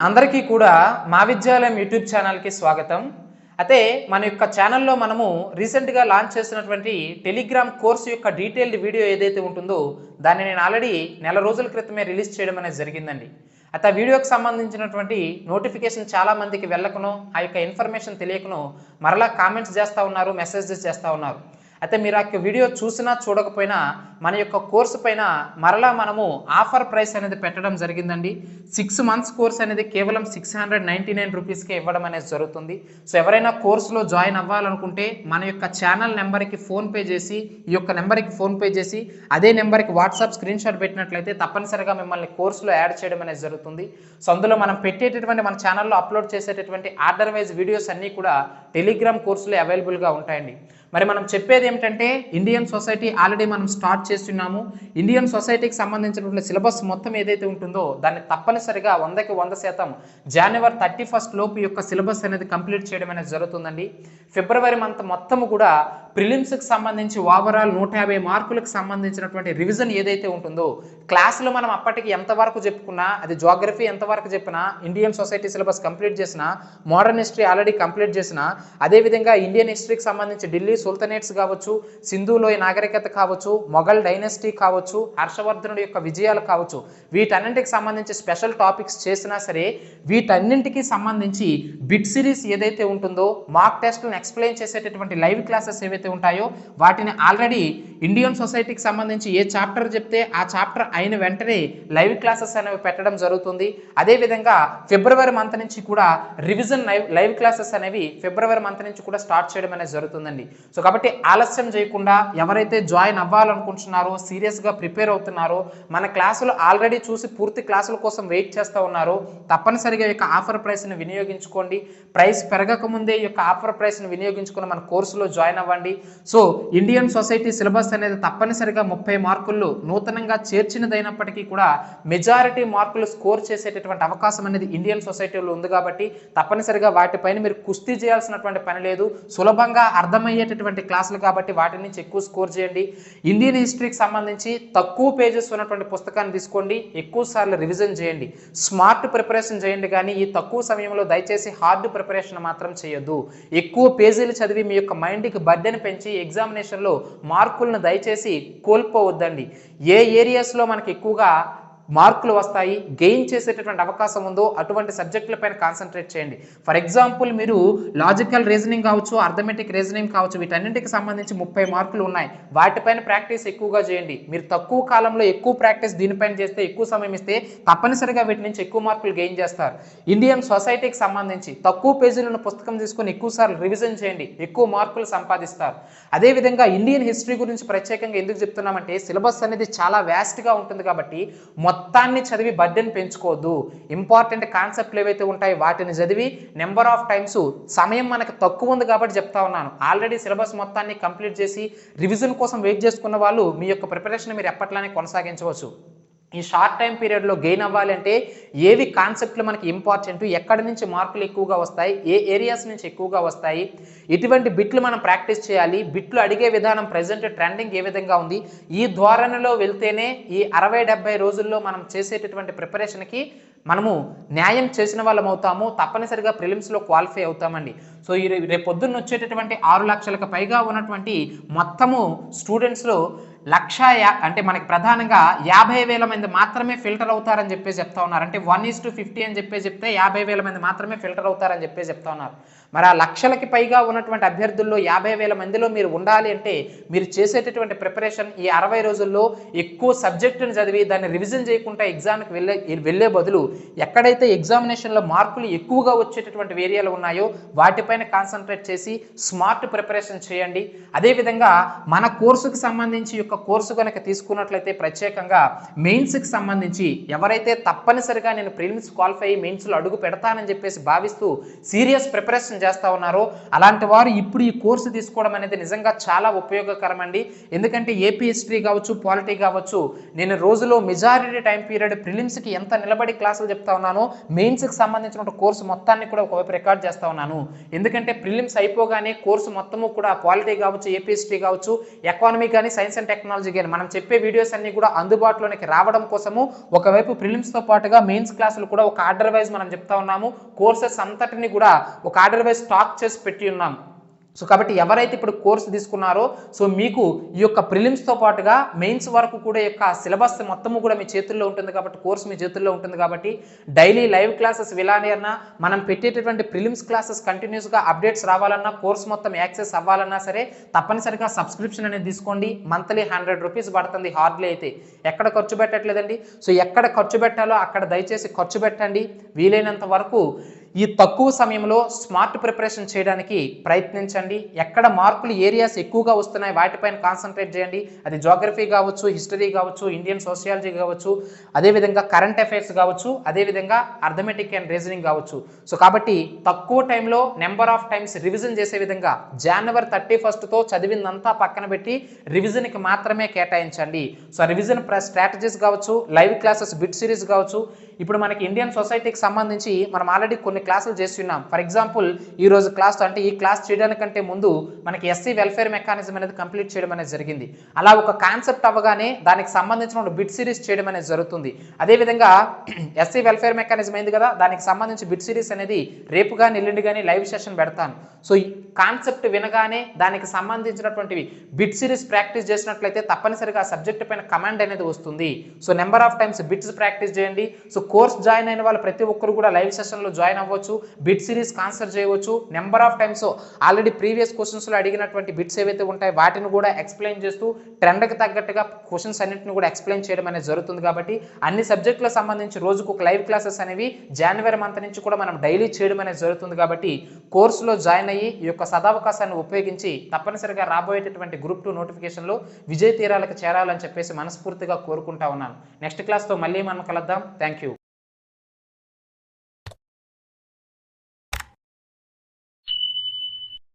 అందరికీ కూడా మా విద్యాలయం యూట్యూబ్ ఛానల్కి స్వాగతం. అయితే మన యొక్క ఛానల్లో మనము రీసెంట్గా లాంచ్ చేసినటువంటి టెలిగ్రామ్ కోర్సు యొక్క డీటెయిల్డ్ వీడియో ఏదైతే ఉంటుందో దాన్ని నేను ఆల్రెడీ నెల రోజుల క్రితమే రిలీజ్ చేయడం అనేది జరిగిందండి. అయితే ఆ వీడియోకి సంబంధించినటువంటి నోటిఫికేషన్ చాలా మందికి ఆ యొక్క ఇన్ఫర్మేషన్ తెలియకనో మరలా కామెంట్స్ చేస్తూ ఉన్నారు మెసేజెస్ చేస్తూ ఉన్నారు. అయితే మీరు ఆ యొక్క వీడియో చూసినా చూడకపోయినా మన యొక్క కోర్సు పైన మరలా మనము ఆఫర్ ప్రైస్ అనేది పెట్టడం జరిగిందండి. సిక్స్ మంత్స్ కోర్స్ అనేది కేవలం సిక్స్ హండ్రెడ్ నైంటీ నైన్ రూపీస్కే ఇవ్వడం అనేది జరుగుతుంది. సో ఎవరైనా కోర్సులో జాయిన్ అవ్వాలనుకుంటే మన యొక్క ఛానల్ నెంబర్కి ఫోన్పే చేసి ఈ యొక్క నెంబర్కి ఫోన్పే చేసి అదే నెంబర్కి వాట్సాప్ స్క్రీన్ షాట్ పెట్టినట్లయితే తప్పనిసరిగా మిమ్మల్ని కోర్సులో యాడ్ చేయడం అనేది జరుగుతుంది. సో అందులో మనం పెట్టేటటువంటి మన ఛానల్లో అప్లోడ్ చేసేటటువంటి ఆర్డర్ వైజ్ వీడియోస్ అన్నీ కూడా టెలిగ్రామ్ కోర్సులో అవైలబుల్గా ఉంటాయండి. మరి మనం చెప్పేది ఏమిటంటే ఇండియన్ సొసైటీ ఆల్రెడీ మనం స్టార్ట్ చేస్తున్నాము. ఇండియన్ సొసైటీకి సంబంధించినటువంటి సిలబస్ మొత్తం ఏదైతే ఉంటుందో దాన్ని తప్పనిసరిగా వందకి వంద శాతం జనవరి థర్టీ ఫస్ట్ లోపు యొక్క సిలబస్ అనేది కంప్లీట్ చేయడం అనేది జరుగుతుందండి. ఫిబ్రవరి మంత్ మొత్తము కూడా ప్రిలిమ్స్కి సంబంధించి ఓవరాల్ నూట యాభై మార్కులకు సంబంధించినటువంటి రివిజన్ ఏదైతే ఉంటుందో క్లాసులో మనం అప్పటికి ఎంతవరకు చెప్పుకున్నా అది జోగ్రఫీ ఎంతవరకు చెప్పినా ఇండియన్ సొసైటీ సిలబస్ కంప్లీట్ చేసిన మోడర్న్ హిస్టరీ ఆల్రెడీ కంప్లీట్ చేసిన అదేవిధంగా ఇండియన్ హిస్టరీకి సంబంధించి ఢిల్లీ సుల్తనేట్స్ కావచ్చు సింధులోయ నాగరికత కావచ్చు మొఘల్ డైనస్టీ కావచ్చు హర్షవర్ధనుడి యొక్క విజయాలు కావచ్చు వీటన్నింటికి సంబంధించి స్పెషల్ టాపిక్స్ చేసినా సరే వీటన్నింటికి సంబంధించి బిట్ సిరీస్ ఏదైతే ఉంటుందో మార్క్ టెస్ట్లను ఎక్స్ప్లెయిన్ చేసేటటువంటి లైవ్ క్లాసెస్ ఏవైతే ఉంటాయో వాటిని ఆల్రెడీ ఇండియన్ సొసైటీకి సంబంధించి ఏ చాప్టర్ చెప్తే ఆ చాప్టర్ అయిన వెంటనే లైవ్ క్లాసెస్ అనేవి పెట్టడం జరుగుతుంది. అదేవిధంగా ఫిబ్రవరి మంత్ నుంచి కూడా రివిజన్ లైవ్ లైవ్ క్లాసెస్ అనేవి ఫిబ్రవరి మంత్ నుంచి కూడా స్టార్ట్ చేయడం అనేది జరుగుతుందండి. సో కాబట్టి ఆలస్యం చేయకుండా ఎవరైతే జాయిన్ అవ్వాలనుకుంటున్నారో సీరియస్గా ప్రిపేర్ అవుతున్నారో మన క్లాసులు ఆల్రెడీ చూసి పూర్తి క్లాసుల కోసం వెయిట్ చేస్తూ ఉన్నారో తప్పనిసరిగా ఈ యొక్క ఆఫర్ ప్రైస్ని వినియోగించుకోండి. ప్రైస్ పెరగక ముందే ఈ యొక్క ఆఫర్ ప్రైస్ని వినియోగించుకుని మన కోర్సులో జాయిన్ అవ్వండి. సో ఇండియన్ సొసైటీ సిలబస్ అనేది తప్పనిసరిగా ముప్పై మార్కులు నూతనంగా చేర్చినదైనప్పటికీ కూడా మెజారిటీ మార్కులు స్కోర్ చేసేటటువంటి అవకాశం అనేది ఇండియన్ సొసైటీలో ఉంది కాబట్టి తప్పనిసరిగా వాటిపైన మీరు కుస్తీ చేయాల్సినటువంటి పని లేదు. సులభంగా అర్థమయ్యేటటువంటి క్లాసులు కాబట్టి వాటి నుంచి ఎక్కువ స్కోర్ చేయండి. ఇండియన్ హిస్టరీకి సంబంధించి తక్కువ పేజెస్ ఉన్నటువంటి పుస్తకాన్ని తీసుకోండి. ఎక్కువ సార్లు రివిజన్ చేయండి. స్మార్ట్ ప్రిపరేషన్ చేయండి కానీ ఈ తక్కువ సమయంలో దయచేసి హార్డ్ ప్రిపరేషన్ మాత్రం చేయొద్దు. ఎక్కువ పేజీలు చదివి మీ యొక్క మైండ్కి బర్డెన్ పెంచి ఎగ్జామినేషన్లో మార్కులను దయచేసి కోల్పోవద్దండి. ఏ ఏరియాస్లో మనకి ఎక్కువగా మార్కులు వస్తాయి గెయిన్ చేసేటటువంటి అవకాశం ఉందో అటువంటి సబ్జెక్టులపైన కాన్సన్ట్రేట్ చేయండి. ఫర్ ఎగ్జాంపుల్ మీరు లాజికల్ రీజనింగ్ కావచ్చు అర్థమెటిక్ రీజనింగ్ కావచ్చు వీటన్నింటికి సంబంధించి ముప్పై మార్కులు ఉన్నాయి. వాటిపైన ప్రాక్టీస్ ఎక్కువగా చేయండి. మీరు తక్కువ కాలంలో ఎక్కువ ప్రాక్టీస్ దీనిపైన చేస్తే ఎక్కువ సమయం ఇస్తే తప్పనిసరిగా వీటి నుంచి ఎక్కువ మార్కులు గెయిన్ చేస్తారు. ఇండియన్ సొసైటీకి సంబంధించి తక్కువ పేజీలు ఉన్న పుస్తకం తీసుకొని ఎక్కువసార్లు రివిజన్ చేయండి. ఎక్కువ మార్కులు సంపాదిస్తారు. అదేవిధంగా ఇండియన్ హిస్టరీ గురించి ప్రత్యేకంగా ఎందుకు చెప్తున్నామంటే సిలబస్ అనేది చాలా వ్యాస్ట్గా ఉంటుంది కాబట్టి మొత్తాన్ని చదివి బర్డెన్ పెంచుకోవద్దు. ఇంపార్టెంట్ కాన్సెప్ట్లు ఏవైతే ఉంటాయో వాటిని చదివి నెంబర్ ఆఫ్ టైమ్స్ సమయం మనకు తక్కువ ఉంది కాబట్టి చెప్తా ఉన్నాను. ఆల్రెడీ సిలబస్ మొత్తాన్ని కంప్లీట్ చేసి రివిజన్ కోసం వెయిట్ చేసుకున్న వాళ్ళు మీ యొక్క ప్రిపరేషన్ మీరు ఎప్పట్లానే కొనసాగించవచ్చు. ఈ షార్ట్ టైం పీరియడ్లో గెయిన్ అవ్వాలి అంటే ఏవి కాన్సెప్ట్లు మనకి ఇంపార్టెంట్ ఎక్కడి నుంచి మార్కులు ఎక్కువగా వస్తాయి ఏ ఏరియాస్ నుంచి ఎక్కువగా వస్తాయి ఇటువంటి బిట్లు మనం ప్రాక్టీస్ చేయాలి బిట్లు అడిగే విధానం ప్రజెంట్ ట్రెండింగ్ ఏ విధంగా ఉంది ఈ ధోరణిలో వెళ్తేనే ఈ అరవై డెబ్బై రోజుల్లో మనం చేసేటటువంటి ప్రిపరేషన్కి మనము న్యాయం చేసిన వాళ్ళం అవుతాము తప్పనిసరిగా ప్రిలిమ్స్లో క్వాలిఫై అవుతామండి. సో ఈ రేపు పొద్దున్న వచ్చేటటువంటి ఆరు లక్షలకు పైగా ఉన్నటువంటి మొత్తము స్టూడెంట్స్లో లక్ష అంటే మనకి ప్రధానంగా యాభై వేల మంది మాత్రమే ఫిల్టర్ అవుతారని చెప్పేసి చెప్తా ఉన్నారు. అంటే వన్ ఈస్ టు ఫిఫ్టీ అని చెప్పేసి చెప్తే యాభై వేల మంది మాత్రమే ఫిల్టర్ అవుతారని చెప్పేసి చెప్తా ఉన్నారు. మరి ఆ లక్షలకి పైగా ఉన్నటువంటి అభ్యర్థుల్లో యాభై వేల మందిలో మీరు ఉండాలి అంటే మీరు చేసేటటువంటి ప్రిపరేషన్ ఈ అరవై రోజుల్లో ఎక్కువ సబ్జెక్టును చదివి దాన్ని రివిజన్ చేయకుండా ఎగ్జామ్కి వెళ్ళే వెళ్ళే బదులు ఎక్కడైతే ఎగ్జామినేషన్లో మార్కులు ఎక్కువగా వచ్చేటటువంటి ఏరియాలు ఉన్నాయో వాటిపైన కాన్సన్ట్రేట్ చేసి స్మార్ట్ ప్రిపరేషన్ చేయండి. అదేవిధంగా మన కోర్సుకు సంబంధించి యొక్క కోర్సు కనుక తీసుకున్నట్లయితే ప్రత్యేకంగా మెయిన్స్కి సంబంధించి ఎవరైతే తప్పనిసరిగా నేను ప్రిలిమ్స్ క్వాలిఫై మెయిన్స్లో అడుగు పెడతానని చెప్పేసి భావిస్తూ సీరియస్ ప్రిపరేషన్ చేస్తూ ఉన్నారో అలాంటి వారు ఇప్పుడు ఈ కోర్సు తీసుకోవడం అనేది నిజంగా చాలా ఉపయోగకరం అండి ఎందుకంటే ఏపీ హిస్టరీ కావచ్చు పాలిటీ కావచ్చు నేను రోజులో మెజారిటీ టైం పీరియడ్ ప్రిలిమ్స్కి ఎంత నిలబడి క్లాసులు చెప్తా ఉన్నానో మెయిన్స్కి సంబంధించిన కోర్సు మొత్తాన్ని కూడా ఒకవైపు రికార్డ్ చేస్తూ ఉన్నాను. ఎందుకంటే ప్రిలిమ్స్ అయిపోగానే కోర్సు మొత్తము కూడా పాలిటీ కావచ్చు ఏపీ హిస్టరీ కావచ్చు ఎకానమీ కానీ సైన్స్ అండ్ టెక్నాలజీ టెక్నాలజీ కానీ మనం చెప్పే వీడియోస్ అన్ని కూడా అందుబాటులోనికి రావడం కోసము ఒకవైపు ప్రిలిమ్స్తో పాటుగా మెయిన్స్ క్లాసులు కూడా ఒక ఆర్డర్ వైజ్ మనం చెప్తా ఉన్నాము. కోర్సెస్ అంతటిని కూడా ఒక ఆర్డర్ వైజ్ స్టాక్ చేసి పెట్టి ఉన్నాం. సో కాబట్టి ఎవరైతే ఇప్పుడు కోర్సు తీసుకున్నారో సో మీకు ఈ యొక్క ప్రిలిమ్స్తో పాటుగా మెయిన్స్ వరకు కూడా యొక్క సిలబస్ మొత్తము కూడా మీ చేతుల్లో ఉంటుంది కాబట్టి కోర్సు మీ చేతుల్లో ఉంటుంది కాబట్టి డైలీ లైవ్ క్లాసెస్ విలాని అన్నా మనం పెట్టేటటువంటి ప్రిలిమ్స్ క్లాసెస్ కంటిన్యూస్గా అప్డేట్స్ రావాలన్నా కోర్స్ మొత్తం యాక్సెస్ అవ్వాలన్నా సరే తప్పనిసరిగా సబ్స్క్రిప్షన్ అనేది తీసుకోండి. మంత్లీ హండ్రెడ్ రూపీస్ పడుతుంది హార్డ్లీ అయితే. ఎక్కడ ఖర్చు పెట్టట్లేదండి? సో ఎక్కడ ఖర్చు పెట్టాలో అక్కడ దయచేసి ఖర్చు పెట్టండి. వీలైనంత వరకు ఈ తక్కువ సమయంలో స్మార్ట్ ప్రిపరేషన్ చేయడానికి ప్రయత్నించండి. ఎక్కడ మార్కులు ఏరియాస్ ఎక్కువగా వస్తున్నాయి వాటిపైన కాన్సన్ట్రేట్ చేయండి. అది జోగ్రఫీ కావచ్చు హిస్టరీ కావచ్చు ఇండియన్ సోషియాలజీ కావచ్చు అదేవిధంగా కరెంట్ అఫైర్స్ కావచ్చు అదేవిధంగా అర్థమెటిక్ అండ్ రీజనింగ్ కావచ్చు. సో కాబట్టి తక్కువ టైంలో నెంబర్ ఆఫ్ టైమ్స్ రివిజన్ చేసే విధంగా జనవరి థర్టీ ఫస్ట్తో చదివిందంతా పక్కన పెట్టి రివిజన్కి మాత్రమే కేటాయించండి. సో రివిజన్ స్ట్రాటజీస్ కావచ్చు లైవ్ క్లాసెస్ బిట్ సిరీస్ కావచ్చు. ఇప్పుడు మనకి ఇండియన్ సొసైటీకి సంబంధించి మనం ఆల్రెడీ కొన్ని క్లాసులు చేసి ఉన్నాం ఫర్ ఎగ్జాంపుల్ ఈ రోజు క్లాస్ అంటే ఈ క్లాస్ చేయడానికంటే ముందు మనకి ఎస్సీ వెల్ఫేర్ మెకానిజం అనేది కంప్లీట్ చేయడం అనేది జరిగింది. అలా ఒక కాన్సెప్ట్ అవ్వగానే దానికి సంబంధించిన బిట్ సిరీస్ చేయడం అనేది జరుగుతుంది. అదేవిధంగా ఎస్సీ వెల్ఫేర్ మెకానిజం అయింది కదా దానికి సంబంధించి బిట్ సిరీస్ అనేది రేపు కానీ ఎల్లుండి కానీ లైవ్ సెషన్ పెడతాను. సో ఈ కాన్సెప్ట్ వినగానే దానికి సంబంధించినటువంటివి బిట్ సిరీస్ ప్రాక్టీస్ చేసినట్లయితే తప్పనిసరిగా ఆ సబ్జెక్ట్ పైన కమాండ్ అనేది వస్తుంది. So number of times bits practice చేయండి. సో కోర్స్ జాయిన్ అయిన వాళ్ళు ప్రతి ఒక్కరు కూడా లైవ్ సెషన్లో జాయిన్ అవ్వచ్చు బిట్ సిరీస్ కాన్సర్ చేయవచ్చు number of times already previous క్వశ్చన్స్లో అడిగినటువంటి బిట్స్ ఏవైతే ఉంటాయో వాటిని కూడా ఎక్స్ప్లెయిన్ చేస్తూ ట్రెండ్కి తగ్గట్టుగా క్వశ్చన్స్ అన్నింటిని కూడా ఎక్స్ప్లెయిన్ చేయడం అనేది జరుగుతుంది కాబట్టి అన్ని సబ్జెక్టులకు సంబంధించి రోజుకు ఒక లైవ్ క్లాసెస్ అనేవి జనవరి మంత్ నుంచి కూడా మనం డైలీ చేయడం అనేది జరుగుతుంది కాబట్టి కోర్సులో జాయిన్ అయ్యి ఈ యొక్క సదావకాశాన్ని ఉపయోగించి తప్పనిసరిగా రాబోయేటటువంటి గ్రూప్ టూ నోటిఫికేషన్లో విజయ తీరాలకు చేరాలని చెప్పేసి మనస్ఫూర్తిగా కోరుకుంటా ఉన్నాను. నెక్స్ట్ క్లాస్తో మళ్ళీ మనం కలుద్దాం. Thank you